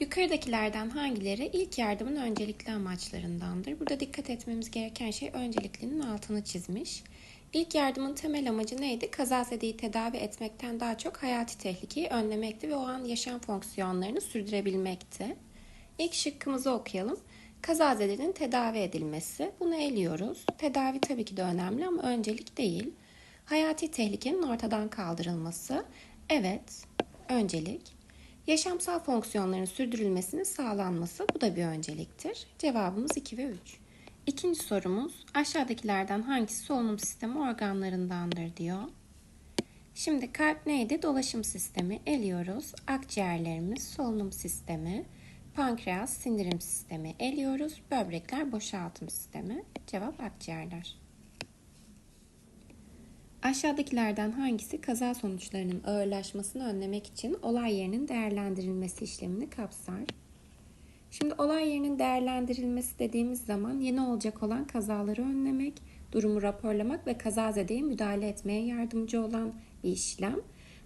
Yukarıdakilerden hangileri ilk yardımın öncelikli amaçlarındandır? Burada dikkat etmemiz gereken şey önceliklinin altını çizmiş. İlk yardımın temel amacı neydi? Kazazedeyi tedavi etmekten daha çok hayati tehlikeyi önlemekti ve o an yaşam fonksiyonlarını sürdürebilmekti. İlk şıkkımızı okuyalım. Kazazedenin tedavi edilmesi. Bunu eliyoruz. Tedavi tabii ki de önemli ama öncelik değil. Hayati tehlikenin ortadan kaldırılması. Evet, öncelik. Yaşamsal fonksiyonların sürdürülmesinin sağlanması bu da bir önceliktir. Cevabımız 2 ve 3. İkinci sorumuz aşağıdakilerden hangisi solunum sistemi organlarındandır diyor. Şimdi kalp neydi? Dolaşım sistemi eliyoruz. Akciğerlerimiz solunum sistemi. Pankreas sindirim sistemi eliyoruz. Böbrekler boşaltım sistemi. Cevap akciğerler. Aşağıdakilerden hangisi kaza sonuçlarının ağırlaşmasını önlemek için olay yerinin değerlendirilmesi işlemini kapsar? Şimdi olay yerinin değerlendirilmesi dediğimiz zaman yeni olacak olan kazaları önlemek, durumu raporlamak ve kazazedeye müdahale etmeye yardımcı olan bir işlem.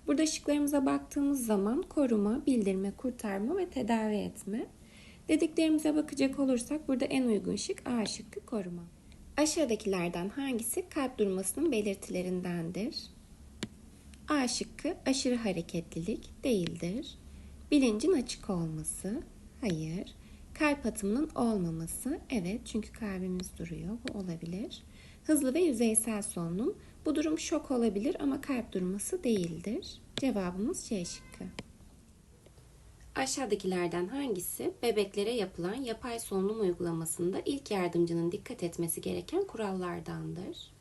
Burada şıklarımıza baktığımız zaman koruma, bildirme, kurtarma ve tedavi etme. Dediklerimize bakacak olursak burada en uygun şık A şıkkı koruma. Aşağıdakilerden hangisi kalp durmasının belirtilerindendir? A şıkkı aşırı hareketlilik değildir. Bilincin açık olması, hayır. Kalp atımının olmaması, evet çünkü kalbimiz duruyor, bu olabilir. Hızlı ve yüzeysel solunum, bu durum şok olabilir ama kalp durması değildir. Cevabımız C şıkkı. Aşağıdakilerden hangisi bebeklere yapılan yapay solunum uygulamasında ilk yardımcının dikkat etmesi gereken kurallardandır?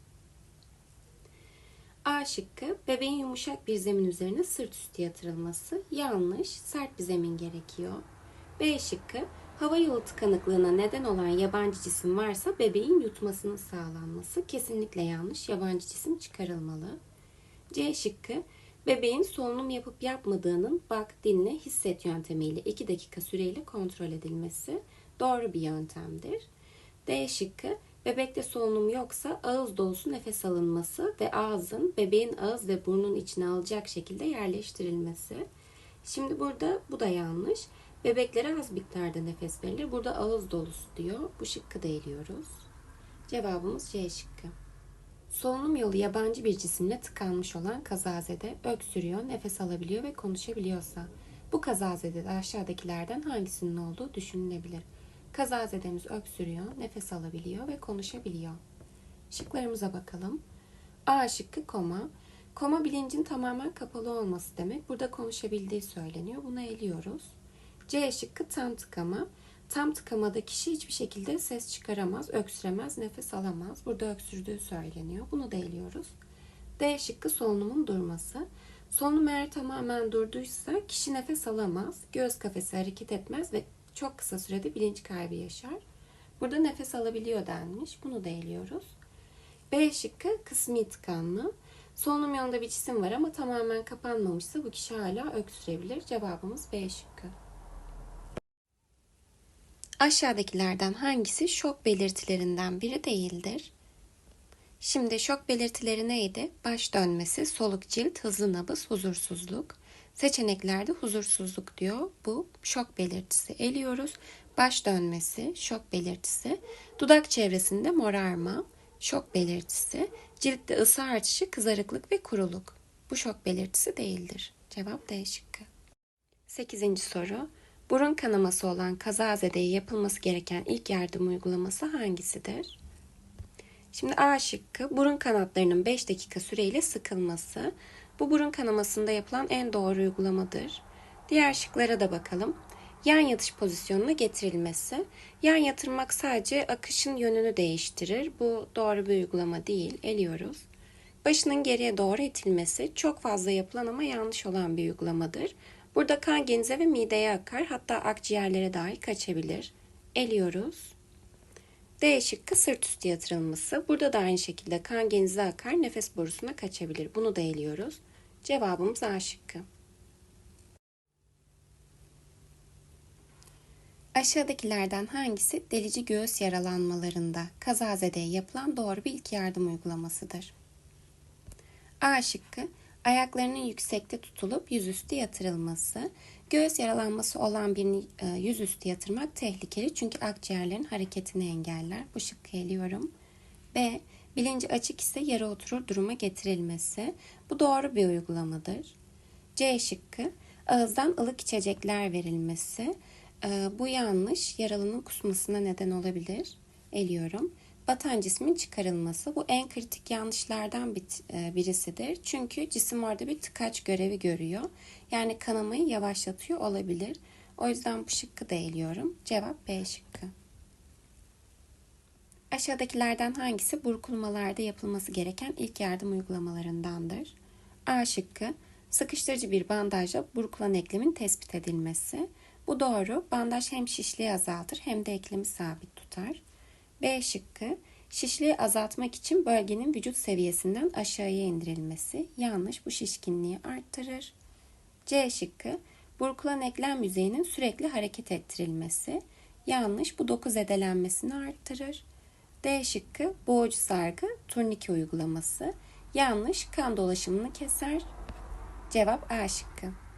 A şıkkı bebeğin yumuşak bir zemin üzerine sırt üstü yatırılması yanlış, sert bir zemin gerekiyor. B şıkkı hava yolu tıkanıklığına neden olan yabancı cisim varsa bebeğin yutmasının sağlanması kesinlikle yanlış, yabancı cisim çıkarılmalı. C şıkkı Bebeğin solunum yapıp yapmadığının bak, dinle, hisset yöntemiyle 2 dakika süreyle kontrol edilmesi doğru bir yöntemdir. D şıkkı bebekte solunum yoksa ağız dolusu nefes alınması ve ağzın bebeğin ağız ve burnun içine alacak şekilde yerleştirilmesi. Şimdi burada bu da yanlış. Bebeklere az miktarda nefes verilir. Burada ağız dolusu diyor. Bu şıkkı da eliyoruz. Cevabımız C şıkkı. Solunum yolu yabancı bir cisimle tıkanmış olan kazazede öksürüyor, nefes alabiliyor ve konuşabiliyorsa bu kazazede de aşağıdakilerden hangisinin olduğu düşünülebilir. Kazazedemiz öksürüyor, nefes alabiliyor ve konuşabiliyor. Şıklarımıza bakalım. A şıkkı koma. Koma bilincin tamamen kapalı olması demek. Burada konuşabildiği söyleniyor. Bunu eliyoruz. C şıkkı tam tıkama. Tam tıkamada kişi hiçbir şekilde ses çıkaramaz, öksüremez, nefes alamaz. Burada öksürdüğü söyleniyor. Bunu da eliyoruz. D şıkkı solunumun durması. Solunum eğer tamamen durduysa kişi nefes alamaz, göz kafesi hareket etmez ve çok kısa sürede bilinç kaybı yaşar. Burada nefes alabiliyor denmiş. Bunu da eliyoruz. B şıkkı kısmi tıkanma. Solunum yolunda bir cisim var ama tamamen kapanmamışsa bu kişi hala öksürebilir. Cevabımız B şıkkı. Aşağıdakilerden hangisi şok belirtilerinden biri değildir? Şimdi şok belirtileri neydi? Baş dönmesi, soluk cilt, hızlı nabız, huzursuzluk. Seçeneklerde huzursuzluk diyor. Bu şok belirtisi. Eliyoruz. Baş dönmesi, şok belirtisi. Dudak çevresinde morarma, şok belirtisi. Ciltte ısı artışı, kızarıklık ve kuruluk. Bu şok belirtisi değildir. Cevap D şıkkı. 8. soru. Burun kanaması olan kazazedeye yapılması gereken ilk yardım uygulaması hangisidir? Şimdi A şıkkı burun kanatlarının 5 dakika süreyle sıkılması. Bu burun kanamasında yapılan en doğru uygulamadır. Diğer şıklara da bakalım. Yan yatış pozisyonuna getirilmesi. Yan yatırmak sadece akışın yönünü değiştirir. Bu doğru bir uygulama değil. Eliyoruz. Başının geriye doğru itilmesi çok fazla yapılan ama yanlış olan bir uygulamadır. Burada kan genize ve mideye akar hatta akciğerlere dahi kaçabilir. Eliyoruz. D şıkkı sırt üstü yatırılması. Burada da aynı şekilde kan genize akar nefes borusuna kaçabilir. Bunu da eliyoruz. Cevabımız A şıkkı. Aşağıdakilerden hangisi delici göğüs yaralanmalarında kazazedeye yapılan doğru bir ilk yardım uygulamasıdır? A şıkkı ayaklarının yüksekte tutulup yüzüstü yatırılması. Göğüs yaralanması olan birini e, yüzüstü yatırmak tehlikeli çünkü akciğerlerin hareketini engeller. Bu şıkkı eliyorum. B. Bilinci açık ise yere oturur duruma getirilmesi. Bu doğru bir uygulamadır. C şıkkı. Ağızdan ılık içecekler verilmesi. E, bu yanlış. Yaralının kusmasına neden olabilir. Eliyorum. Batan cismin çıkarılması. Bu en kritik yanlışlardan e, birisidir. Çünkü cisim orada bir tıkaç görevi görüyor. Yani kanamayı yavaşlatıyor olabilir. O yüzden bu şıkkı da eliyorum. Cevap B şıkkı. Aşağıdakilerden hangisi burkulmalarda yapılması gereken ilk yardım uygulamalarındandır? A şıkkı sıkıştırıcı bir bandajla burkulan eklemin tespit edilmesi. Bu doğru. Bandaj hem şişliği azaltır hem de eklemi sabit tutar. B şıkkı şişliği azaltmak için bölgenin vücut seviyesinden aşağıya indirilmesi. Yanlış bu şişkinliği arttırır. C şıkkı burkulan eklem yüzeyinin sürekli hareket ettirilmesi. Yanlış bu doku zedelenmesini arttırır. D şıkkı boğucu sargı turnike uygulaması. Yanlış kan dolaşımını keser. Cevap A şıkkı.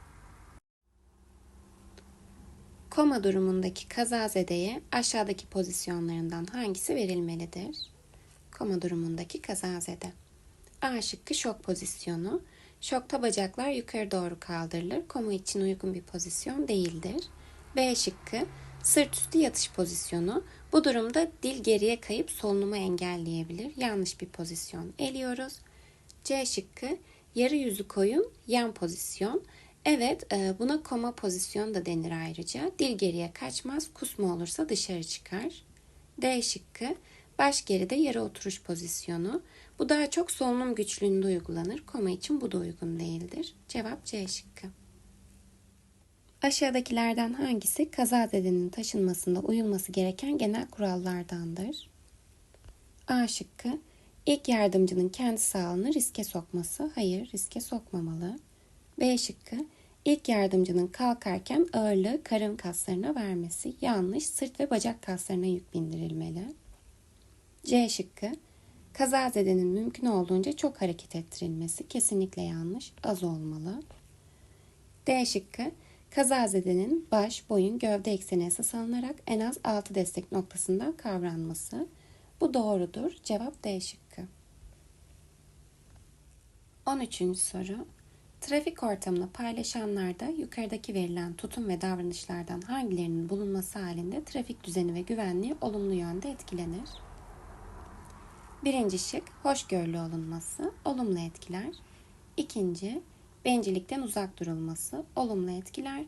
Koma durumundaki kazazedeye aşağıdaki pozisyonlarından hangisi verilmelidir? Koma durumundaki kazazede. A şıkkı şok pozisyonu. Şokta bacaklar yukarı doğru kaldırılır. Koma için uygun bir pozisyon değildir. B şıkkı sırt üstü yatış pozisyonu. Bu durumda dil geriye kayıp solunumu engelleyebilir. Yanlış bir pozisyon eliyoruz. C şıkkı yarı yüzü koyun yan pozisyon. Evet e, buna koma pozisyon da denir ayrıca. Dil geriye kaçmaz, kusma olursa dışarı çıkar. D şıkkı baş geride yarı oturuş pozisyonu. Bu daha çok solunum güçlüğünde uygulanır. Koma için bu da uygun değildir. Cevap C şıkkı. Aşağıdakilerden hangisi kazazedenin taşınmasında uyulması gereken genel kurallardandır? A şıkkı İlk yardımcının kendi sağlığını riske sokması. Hayır, riske sokmamalı. B şıkkı ilk yardımcının kalkarken ağırlığı karın kaslarına vermesi. Yanlış, sırt ve bacak kaslarına yük bindirilmeli. C şıkkı kazazedenin mümkün olduğunca çok hareket ettirilmesi. Kesinlikle yanlış, az olmalı. D şıkkı kazazedenin baş, boyun, gövde ekseni esas alınarak en az 6 destek noktasından kavranması. Bu doğrudur. Cevap D şıkkı. 13. soru. Trafik ortamını paylaşanlarda yukarıdaki verilen tutum ve davranışlardan hangilerinin bulunması halinde trafik düzeni ve güvenliği olumlu yönde etkilenir? Birinci şık hoşgörülü olunması, olumlu etkiler. İkinci, bencillikten uzak durulması, olumlu etkiler.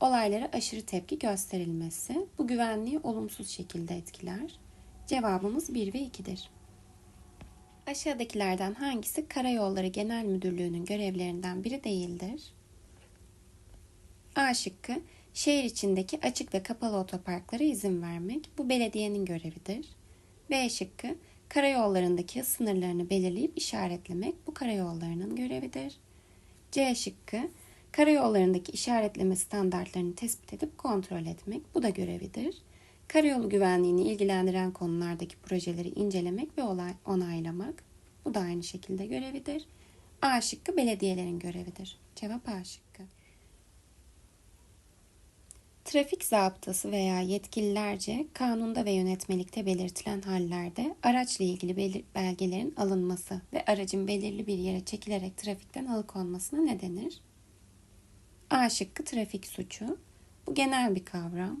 Olaylara aşırı tepki gösterilmesi, bu güvenliği olumsuz şekilde etkiler. Cevabımız 1 ve 2'dir. Aşağıdakilerden hangisi Karayolları Genel Müdürlüğü'nün görevlerinden biri değildir? A şıkkı şehir içindeki açık ve kapalı otoparklara izin vermek. Bu belediyenin görevidir. B şıkkı karayollarındaki hız sınırlarını belirleyip işaretlemek. Bu karayollarının görevidir. C şıkkı karayollarındaki işaretleme standartlarını tespit edip kontrol etmek. Bu da görevidir. Karayolu güvenliğini ilgilendiren konulardaki projeleri incelemek ve olay, onaylamak. Bu da aynı şekilde görevidir. A şıkkı belediyelerin görevidir. Cevap A şıkkı. Trafik zabıtası veya yetkililerce kanunda ve yönetmelikte belirtilen hallerde araçla ilgili belgelerin alınması ve aracın belirli bir yere çekilerek trafikten alıkonmasına ne denir? A şıkkı trafik suçu. Bu genel bir kavram.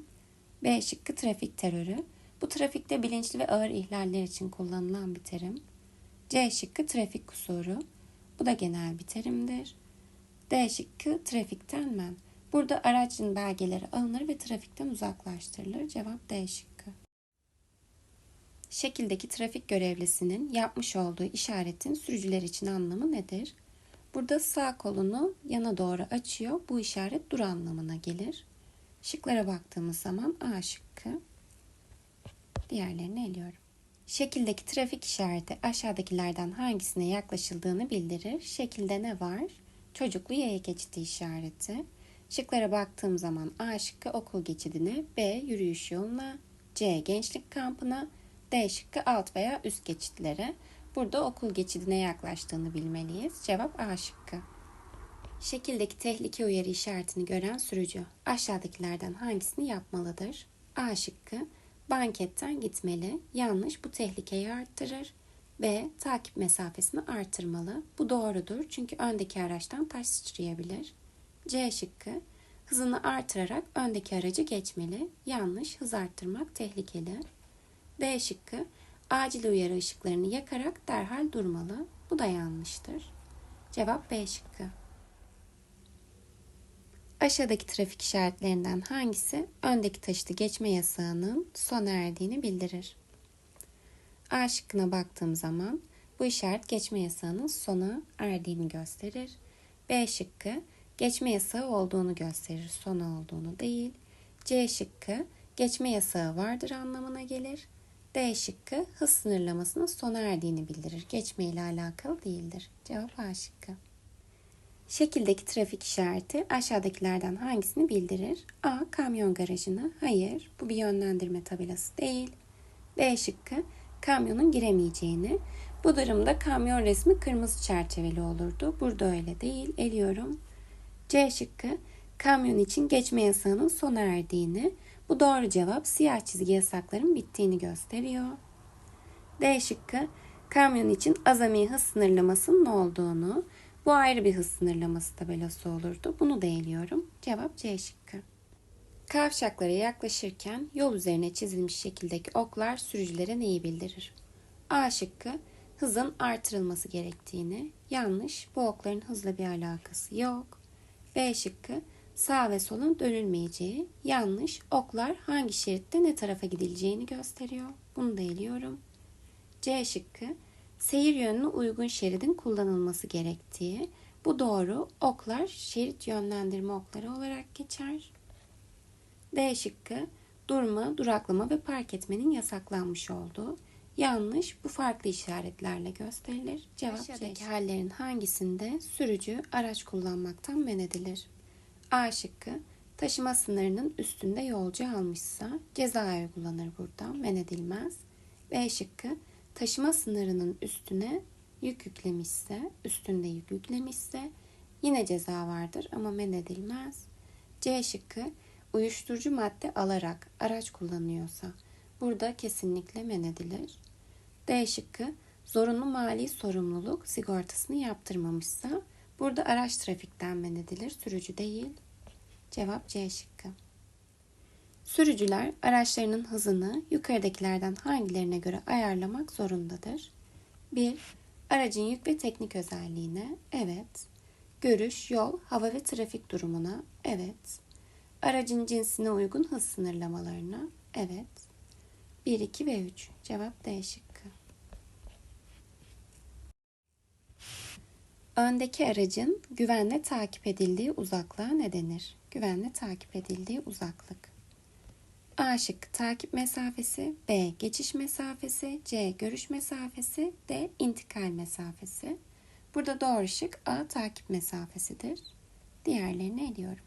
B şıkkı trafik terörü. Bu trafikte bilinçli ve ağır ihlaller için kullanılan bir terim. C şıkkı trafik kusuru. Bu da genel bir terimdir. D şıkkı trafikten men. Burada aracın belgeleri alınır ve trafikten uzaklaştırılır. Cevap D şıkkı. Şekildeki trafik görevlisinin yapmış olduğu işaretin sürücüler için anlamı nedir? Burada sağ kolunu yana doğru açıyor. Bu işaret dur anlamına gelir. Şıklara baktığımız zaman A şıkkı. Diğerlerini eliyorum. Şekildeki trafik işareti aşağıdakilerden hangisine yaklaşıldığını bildirir. Şekilde ne var? Çocuklu yaya geçidi işareti. Şıklara baktığım zaman A şıkkı okul geçidine, B yürüyüş yoluna, C gençlik kampına, D şıkkı alt veya üst geçitlere. Burada okul geçidine yaklaştığını bilmeliyiz. Cevap A şıkkı. Şekildeki tehlike uyarı işaretini gören sürücü aşağıdakilerden hangisini yapmalıdır? A şıkkı banketten gitmeli. Yanlış bu tehlikeyi arttırır. B. Takip mesafesini artırmalı. Bu doğrudur çünkü öndeki araçtan taş sıçrayabilir. C şıkkı hızını artırarak öndeki aracı geçmeli. Yanlış hız arttırmak tehlikeli. D şıkkı acil uyarı ışıklarını yakarak derhal durmalı. Bu da yanlıştır. Cevap B şıkkı. Aşağıdaki trafik işaretlerinden hangisi öndeki taşıtı geçme yasağının sona erdiğini bildirir? A şıkkına baktığım zaman bu işaret geçme yasağının sona erdiğini gösterir. B şıkkı geçme yasağı olduğunu gösterir, sona olduğunu değil. C şıkkı geçme yasağı vardır anlamına gelir. D şıkkı hız sınırlamasının sona erdiğini bildirir. Geçme ile alakalı değildir. Cevap A şıkkı. Şekildeki trafik işareti aşağıdakilerden hangisini bildirir? A. Kamyon garajını. Hayır, bu bir yönlendirme tabelası değil. B şıkkı kamyonun giremeyeceğini. Bu durumda kamyon resmi kırmızı çerçeveli olurdu. Burada öyle değil. Eliyorum. C şıkkı kamyon için geçme yasağının sona erdiğini. Bu doğru cevap siyah çizgi yasakların bittiğini gösteriyor. D şıkkı kamyon için azami hız sınırlamasının olduğunu. Bu ayrı bir hız sınırlaması tabelası olurdu. Bunu da eliyorum. Cevap C şıkkı. Kavşaklara yaklaşırken yol üzerine çizilmiş şekildeki oklar sürücülere neyi bildirir? A şıkkı hızın artırılması gerektiğini. Yanlış. Bu okların hızla bir alakası yok. B şıkkı sağ ve solun dönülmeyeceği. Yanlış. Oklar hangi şeritte ne tarafa gidileceğini gösteriyor. Bunu da eliyorum. C şıkkı seyir yönüne uygun şeridin kullanılması gerektiği. Bu doğru. Oklar şerit yönlendirme okları olarak geçer. D şıkkı durma, duraklama ve park etmenin yasaklanmış olduğu. Yanlış bu farklı işaretlerle gösterilir. Cevap Aşağıdaki C. hallerin hangisinde sürücü araç kullanmaktan men edilir? A şıkkı taşıma sınırının üstünde yolcu almışsa ceza uygulanır burada men edilmez. B şıkkı taşıma sınırının üstüne yük yüklemişse, üstünde yük yüklemişse yine ceza vardır ama men edilmez. C şıkkı uyuşturucu madde alarak araç kullanıyorsa burada kesinlikle men edilir. D şıkkı zorunlu mali sorumluluk sigortasını yaptırmamışsa burada araç trafikten men edilir, sürücü değil. Cevap C şıkkı. Sürücüler araçlarının hızını yukarıdakilerden hangilerine göre ayarlamak zorundadır? 1. Aracın yük ve teknik özelliğine, evet. Görüş, yol, hava ve trafik durumuna, evet. Aracın cinsine uygun hız sınırlamalarına, evet. 1, 2 ve 3. Cevap D şıkkı. Öndeki aracın güvenle takip edildiği uzaklığa ne denir? Güvenle takip edildiği uzaklık. A şıkkı takip mesafesi, B geçiş mesafesi, C görüş mesafesi, D intikal mesafesi. Burada doğru şık A takip mesafesidir. Diğerlerini eliyorum.